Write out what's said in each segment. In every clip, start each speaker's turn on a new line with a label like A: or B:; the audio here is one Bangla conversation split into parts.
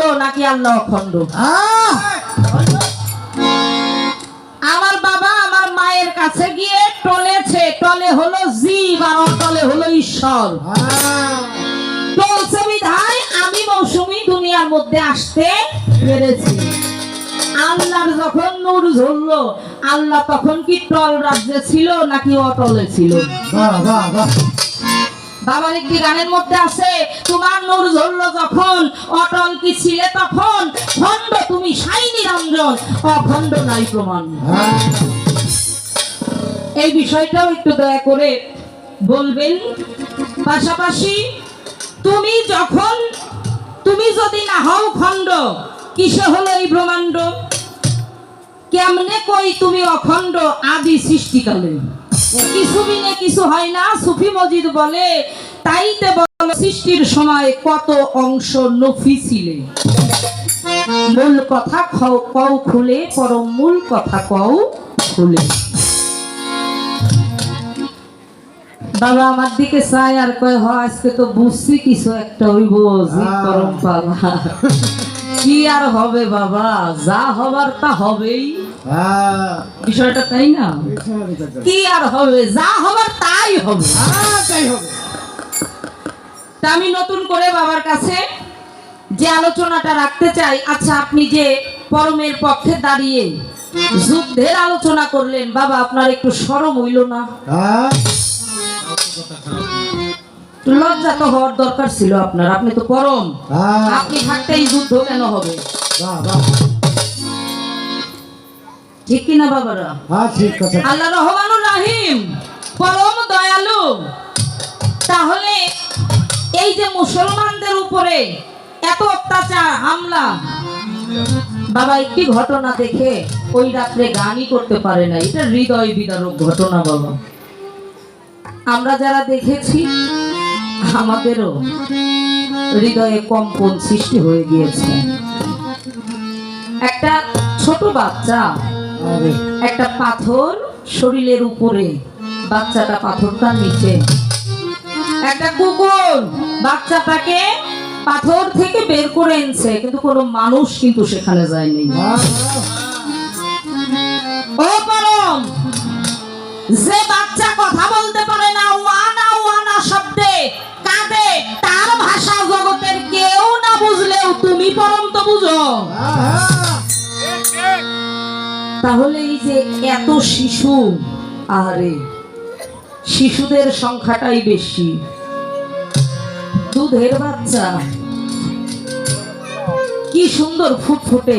A: অখণ্ড নাকি আল্লাহ অখণ্ড
B: আহ!
A: আমার বাবা আমার মায়ের কাছে গিয়ে টলেছে টলে হলো জীব আর অটলে হলো ঈশ্বর টলছে বিধায় আমি মৌসুমি দুনিয়ার মধ্যে আসতে পেরেছি আল্লাহর যখন নূর ঝরলো আল্লাহ তখন কি টল রাজ্যে ছিল নাকি অটলে ছিল
B: বাহ, বাহ, বাহ।
A: বাবার একটি গানের মধ্যে আছে? তোমার নূর ঝরলো যখন অটল কি ছিলে তখন? খণ্ড তুমি সাই নিরঞ্জন অখণ্ড নাই প্রমাণ। এই বিষয়টাও একটু দয়া করে বলবেন। পাশাপাশি তুমি যখন তুমি যদি না হও খণ্ড কিসে হলো এই ব্রহ্মাণ্ড? কেমনে কই তুমি অখণ্ড আদি সৃষ্টিকালে? কিছু বিনে কিছু হয় না? সুফি মজিদ বলে তাইতে বল সৃষ্টির সময় কত অংশ নফি ছিলে? মূল কথা খাও কও খুলে পরম মূল কথা কও খুলে। বাবা আমার দিকে চাই আর কয় হ আজকে তো বুঝছি কিছু একটা হইব
B: হ্যাঁ।
A: পাবা কি আর হবে বাবা? যা হবার তা হবেই। বিষয়টা তাই না? কি আর হবে? যা হবার তাই হবে।
B: তাই হবে।
A: তা আমি নতুন করে বাবার কাছে যে আলোচনাটা রাখতে চাই আচ্ছা আপনি যে পরমের পক্ষে দাঁড়িয়ে যুদ্ধের আলোচনা করলেন বাবা আপনার একটু সরম হইল না! একটু লজ্জা তো হওয়ার দরকার ছিল আপনার আপনি তো পরম! আপনি থাকতে এই যুদ্ধ কেন হবে। ঠিক কিনা বাবারা
B: হ্যাঁ, ঠিক কথা।
A: আল্লাহ রহমানুর রাহিম পরম দয়ালু তাহলে এই যে মুসলমানদের উপরে এত অত্যাচার হামলা বাবা একটি ঘটনা দেখে ওই রাত্রে গানই করতে পারে না এটা হৃদয় বিদারক ঘটনা বাবা আমরা যারা দেখেছি আমাদেরও হৃদয়ে কম্পন সৃষ্টি হয়ে গিয়েছে। একটা ছোট বাচ্চা একটা পাথর শরীরের উপরে বাচ্চাটা পাথরটার নিচে। একটা কুকুর বাচ্চাটাকে পাথর থেকে বের করে এনেছে কিন্তু কোনো মানুষ কিন্তু সেখানে যায়নি।
B: আহ!
A: ও পরম যে বাচ্চা কথা বলতে পারে না তাহলে এই যে এত শিশু আরে শিশুদের সংখ্যাটাই বেশি দুধের বাচ্চা কি সুন্দর ফুটফুটে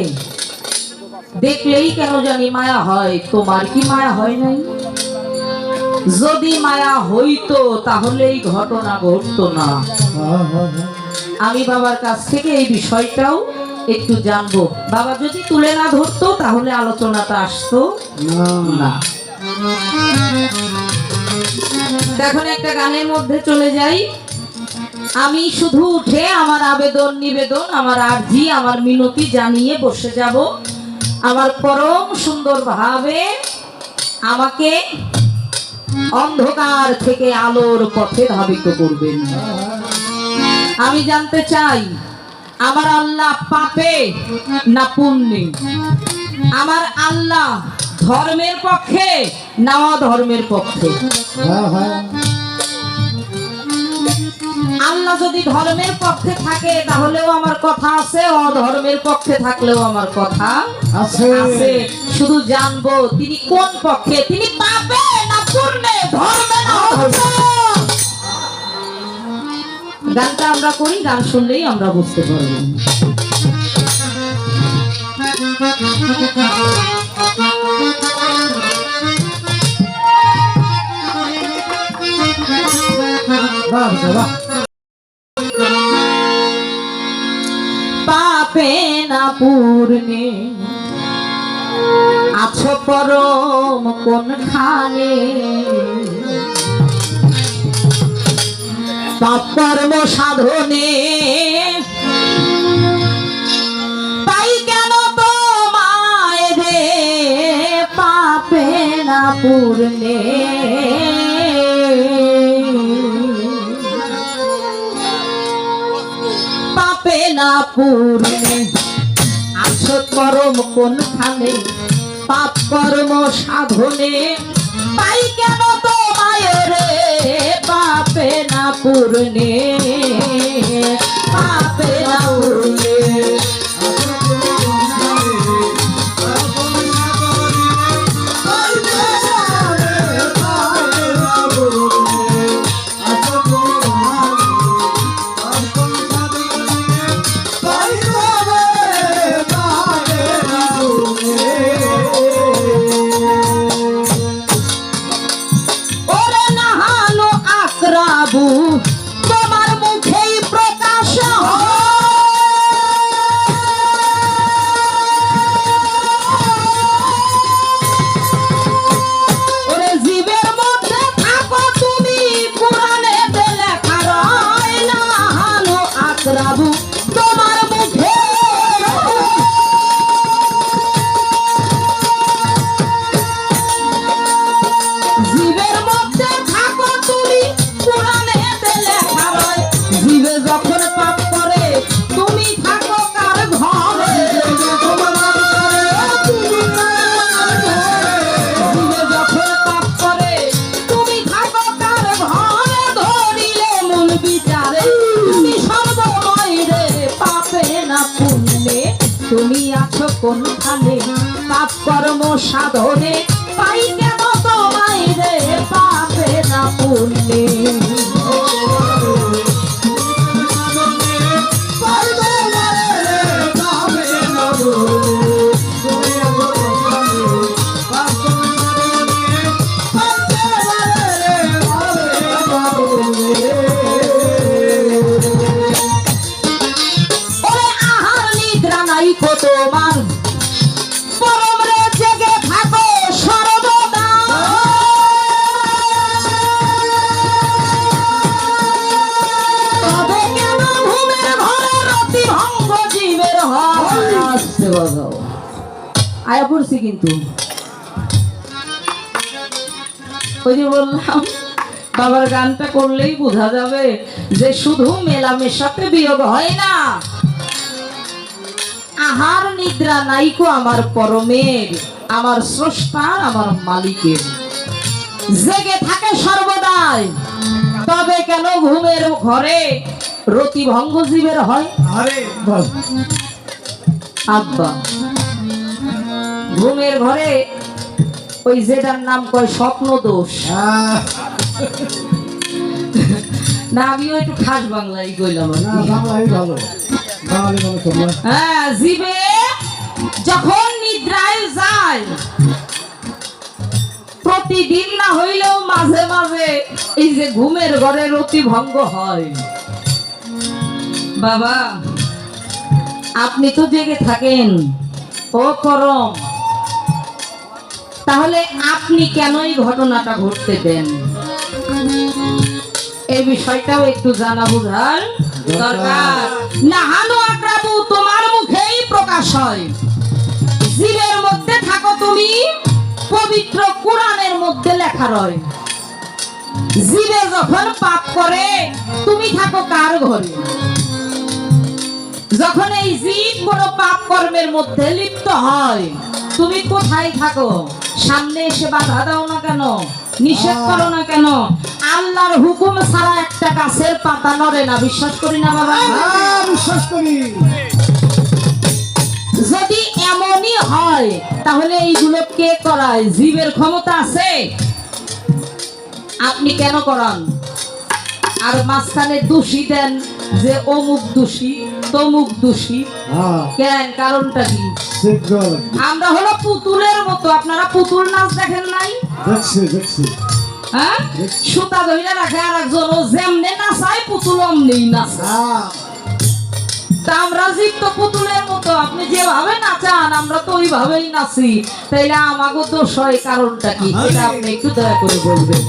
A: দেখলেই কেন জানি মায়া হয় তোমার কি মায়া হয় নাই যদি মায়া হইতো তাহলে এই ঘটনা ঘটতো না
B: আহ! আহ!
A: আমি বাবার কাছ থেকে এই বিষয়টাও একটু জানব। বাবা যদি তুলে না ধরতো তাহলে আলোচনাটা আসতো?
B: না।
A: এখন একটা গানের মধ্যে চলে যাই। আমি শুধু উঠে আমার আবেদন নিবেদন আমার আর্জি আমার মিনতি জানিয়ে বসে যাব। আমার পরম সুন্দর ভাবে আমাকে অন্ধকার থেকে আলোর পথে ধাবিত করবেন। আমি জানতে চাই আমার আল্লাহ পাপে না পুণ্যে আমার আল্লাহ ধর্মের পক্ষে না অধর্মের পক্ষে! আল্লাহ যদি ধর্মের পক্ষে থাকে তাহলেও আমার কথা আছে অধর্মের পক্ষে থাকলেও আমার কথা
B: আছে।
A: শুধু জানব তিনি কোন পক্ষে তিনি পাবে না পুণ্যে ধর্মে না অধর্মে। গানটা আমরা করি গান শুনলেই আমরা বুঝতে পারব। পাপে না পূর্ণে আছো পরম কোনখানে পাপ কর্ম সাধনে। তাই কেন তোমায় রে পাপে না পূর্ণে পাপে না পূর্ণে আছো পরম কোনখানে? পাপ কর্ম সাধনে। পূর্ণে পাপে কর্ম সাধনে ওই যে বললাম বাবার গানটা করলেই বোঝা যাবে যে শুধু মেলামেশাতে বিয়োগ হয় না। আহার নিদ্রা নাইকো আমার পরমের আমার স্রষ্টার আমার মালিকের। জেগে থাকে সর্বদাই তবে কেন ঘুমের ঘরে রতি ভঙ্গ জীবের হয়? আব্বা ঘুমের ঘরে ওই যেটার নাম কয় স্বপ্ন দোষ না আমিও একটু খাস বাংলায় কইলাম হ্যাঁ জীবে যখন নিদ্রায় যায় প্রতিদিন না হইলেও মাঝে মাঝে এই যে ঘুমের ঘরে রতি ভঙ্গ হয়। বাবা আপনি তো জেগে থাকেন। ও করম তাহলে আপনি কেনই ঘটনাটা ঘটতে দেন? এই বিষয়টাও একটু জানা বোঝার দরকার। নাহানো আক্রাবু, তোমার মুখেই প্রকাশ হয়। জীবের মধ্যে থাকো তুমি, পবিত্র কোরআনের মধ্যে লেখা রয়। জীবে যখন পাপ করে, তুমি থাকো কার ঘরে? যখন এই জীব কোনো পাপ কর্মের মধ্যে লিপ্ত হয় তুমি কোথায় থাকো? সামনে এসে বাধা দাও না কেন? নিষেধ করো না কেন? আল্লাহর হুকুম ছাড়া একটা গাছের পাতা নড়ে না বিশ্বাস করি না বাবা?
B: বিশ্বাস করি।
A: যদি এমনই হয় তাহলে এইগুলো কে করায়? জীবের ক্ষমতা আছে? আপনি কেন করান? আর মাঝখানে দোষী দেন যে অমুক দোষী। তমুক দোষী
B: হ্যাঁ।
A: কেন? কারণটা কি? আমরা হলো পুতুলের মতো। আপনারা পুতুল নাচ দেখেন নাই?
B: দেখছি দেখছি।
A: হ্যাঁ? সুতা ধরে রাখে আর একজন যেমনে নাচায় পুতুল অমনেই নাচায়।
B: হ্যাঁ।
A: আমরা জীব তো পুতুলের মতো। আপনি যেভাবে নাচান আমরা তো ওইভাবেই নাচি। তাইলে আমাকে দোষ হয় কারণটা কি? এটা আপনি একটু দয়া করে বলবেন।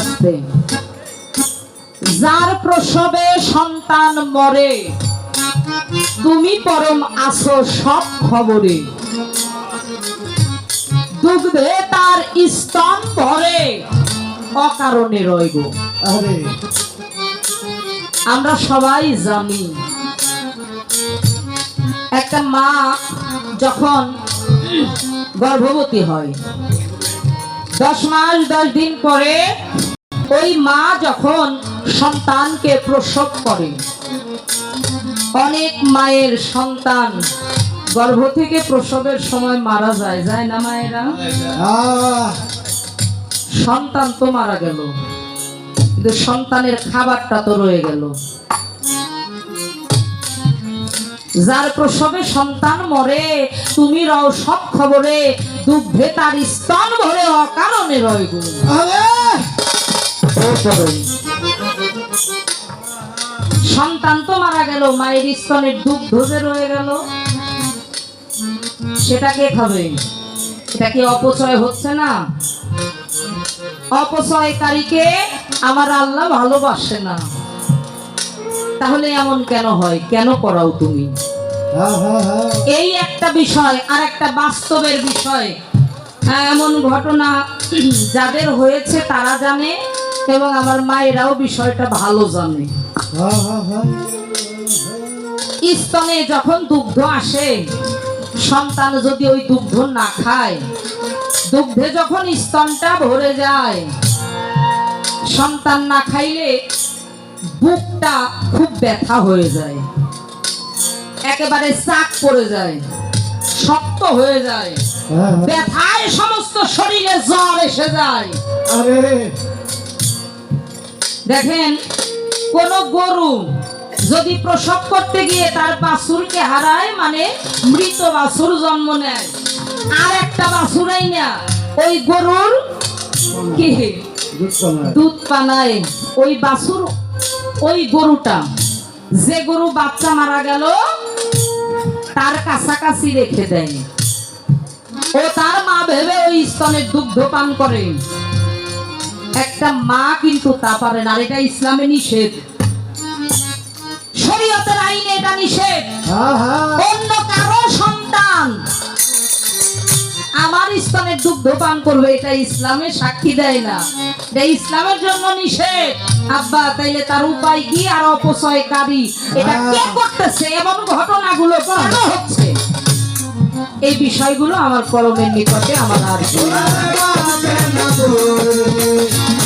A: আসতে যার প্রসবে সন্তান মরে তুমি পরম আসো সব খবরে। দুগ্ধে তার স্তন ভরে অকারণে রইব। আমরা সবাই জানি একটা মা যখন গর্ভবতী হয় দশ মাস দশ দিন পরে ওই মা যখন সন্তানকে প্রসব করে, অনেক মায়ের সন্তান গর্ভ থেকে প্রসবের সময় মারা যায় যায় না মায়েরা? সন্তান তো মারা গেল, কিন্তু সন্তানের খাবারটা তো রয়ে গেল। যার প্রসবে সন্তান মরে, তুমি রও সব খবরে, দুগ্ধে তার স্তন ভরে অকারণে রয় গো। সন্তান তো মারা গেল মায়ের স্তনের দুগ্ধ যে রয়ে গেল। সেটা কে খাবে? এটা কি অপচয় হচ্ছে না? অপচয়কারীকে আমার আল্লাহ ভালোবাসে না। তাহলে এমন কেন হয়? কেন করাও তুমি? এই একটা বিষয় আর একটা বাস্তবের বিষয়। হ্যাঁ, এমন ঘটনা যাদের হয়েছে তারা জানে। এবং আমার মায়েরাও বিষয়টা ভালো জানে। স্তনে যখন দুগ্ধ আসে সন্তান যদি ওই দুগ্ধ না খায় দুগ্ধে যখন স্তনটা ভরে যায় সন্তান না খাইলে বুকটা খুব ব্যথা হয়ে যায়। একেবারে চাক পড়ে যায় শক্ত হয়ে যায়।
B: হ্যাঁ হ্যাঁ।
A: ব্যথায় সমস্ত শরীরে জ্বর এসে যায়।
B: আরে।
A: দেখেন, কোন গরু যদি প্রসব করতে গিয়ে তার বাছুরকে হারায় মানে মৃত বাছুর জন্ম নেয়, আর একটা বাছুরাই না, ওই গরুর কি?
B: দুধ
A: পানায়। ওই বাছুর, ওই গরুটা, যে গরু বাচ্চা মারা গেল, তার কাছাকাছি রেখে দেয়। ও তার মা ভেবে ওই স্তনের দুগ্ধ পান করে। একটা মা কিন্তু তা পারে না আর এটা ইসলামে নিষেধ। শরীয়তের আইনে এটা নিষেধ।
B: হ্যাঁ হ্যাঁ
A: অন্য কারও সন্তান আমার স্তনের দুগ্ধ পান করবে এটা ইসলামে সাক্ষী দেয় না। এটা ইসলামের জন্য নিষেধ। আব্বা তাইলে তার উপায় কি আর অপচয়কারী এটা কে করতেছে? এমন ঘটনাগুলো হচ্ছে? এই বিষয়গুলো আমার কলমের নিকটে আমার আর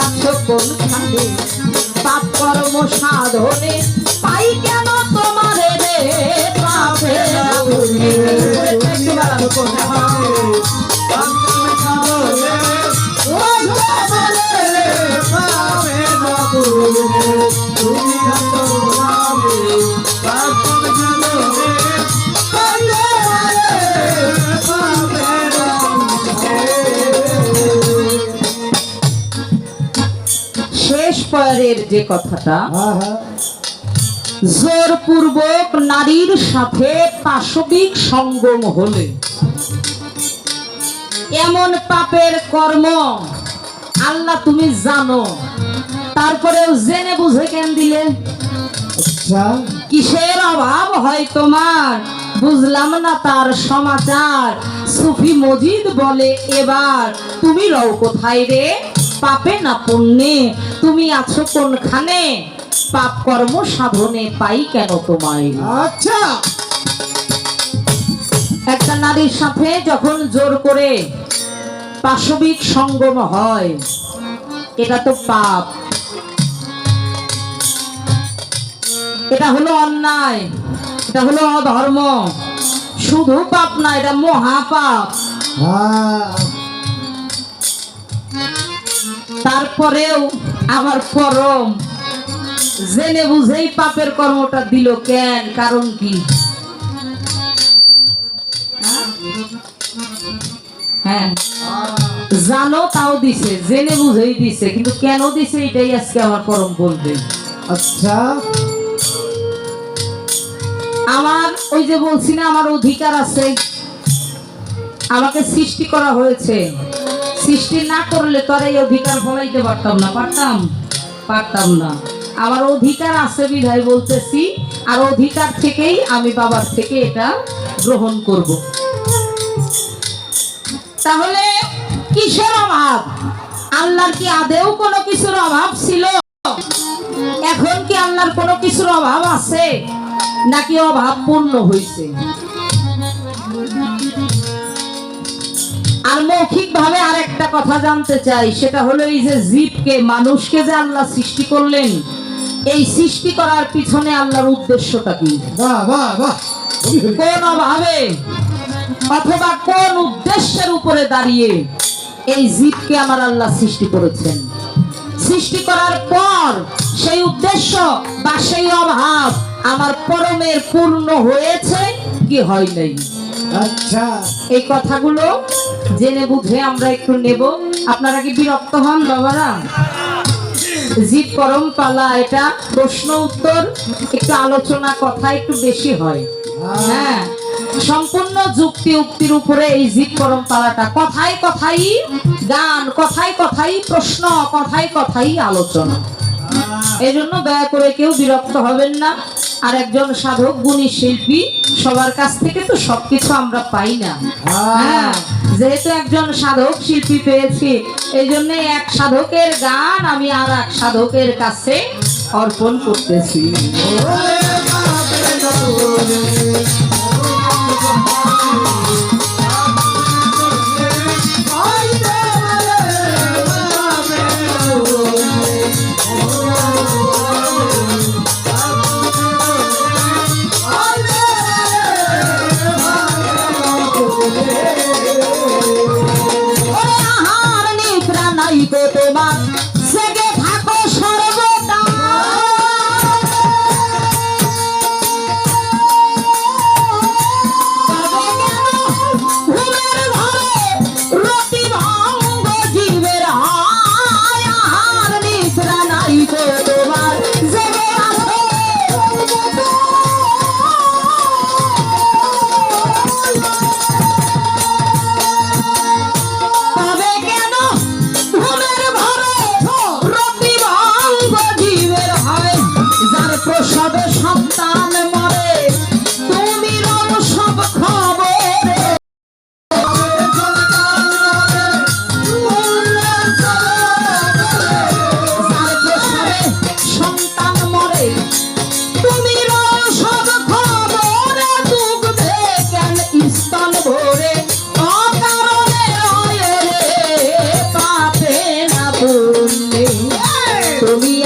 A: আছো কোনখানে? পাপ কর্ম সাধনে পাই কেন তোমার রে পাপে? পরের যে কথাটা জোরপূর্বক নারীর সাথে পাশবিক সঙ্গম হলে এমন পাপের কর্ম আল্লাহ তুমি জানো। তারপরেও জেনে বুঝে কেন দিলে?
B: আচ্ছা।
A: কিসের অভাব হয় তোমার? বুঝলাম না তার সমাচার। সুফি মজিদ বলে এবার তুমি রও কোথায় রে? পাপে না পুণ্যে? তুমি আছো কোনখানে? পাপ কর্ম সাধনে পাই কেন তোমায়?
B: আচ্ছা।
A: একটা নারীর সাথে যখন জোর করে পাশবিক সঙ্গম হয় এটা তো পাপ। এটা হলো অন্যায় এটা হলো অধর্ম। শুধু পাপ না এটা মহাপাপ।
B: হ্যাঁ।
A: তারপরেও আমার পরম জেনে বুঝেই পাপের কর্মটা দিল কেন? কারণ কি? হ্যাঁ। জানো তাও দিছে জেনে বুঝেই দিছে কিন্তু কেন দিছে এটাই আজকে আমার পরম বলবে।
B: আচ্ছা।
A: আমার ওই যে বলছি না আমার অধিকার আছে। আমাকে সৃষ্টি করা হয়েছে। সৃষ্টি না করলে তো আর এই অধিকার ফলাইতে পারতাম না। পারতাম? পারতাম না। আমার অধিকার আছে বিধায় বলতেছি, আর অধিকার থেকেই আমি বাবার থেকে এটা গ্রহণ করব। তাহলে কিসের অভাব? আল্লাহর কি আদেও কোনো কিছুর অভাব ছিল? এখন কি আল্লাহর কোনো কিছুর অভাব আছে? নাকি অভাব পূর্ণ হয়েছে আর মৌখিক ভাবে আরেকটা কথা জানতে চাই সেটা হলো এই যে জীবকে মানুষকে যে আল্লাহ সৃষ্টি করলেন এই সৃষ্টি করার পিছনে আল্লাহর উদ্দেশ্যটা কি। কোন অভাবে অথবা কোন উদ্দেশ্যের উপরে দাঁড়িয়ে এই জীবকে আমার আল্লাহ সৃষ্টি করেছেন? সৃষ্টি করার পর সেই উদ্দেশ্য বা সেই অভাব আমার পরমের পূর্ণ হয়েছে কি হয় নাই?
B: আচ্ছা।
A: এই কথাগুলো জেনে বুঝে আমরা একটু নেব। আপনারা কি বিরক্ত হন, বাবারা? জীব পরম পালা, এটা প্রশ্ন উত্তর, একটু আলোচনা কথা একটু বেশি হয়। হ্যাঁ সম্পূর্ণ যুক্তি উক্তির উপরে এই জীব পরম্পরাটা কথাই কথাই গান কথাই কথাই প্রশ্ন কথাই কথাই আলোচনা। এই জন্য দয়া করে কেউ বিরক্ত হবেন না। আর একজন সাধক গুণী শিল্পী সবার কাছ থেকে তো সবকিছু আমরা পাই না। হ্যাঁ। যেহেতু একজন সাধক শিল্পী পেয়েছি এই জন্য এক সাধকের গান আমি আর এক সাধকের কাছে অর্পণ করতেছি। por.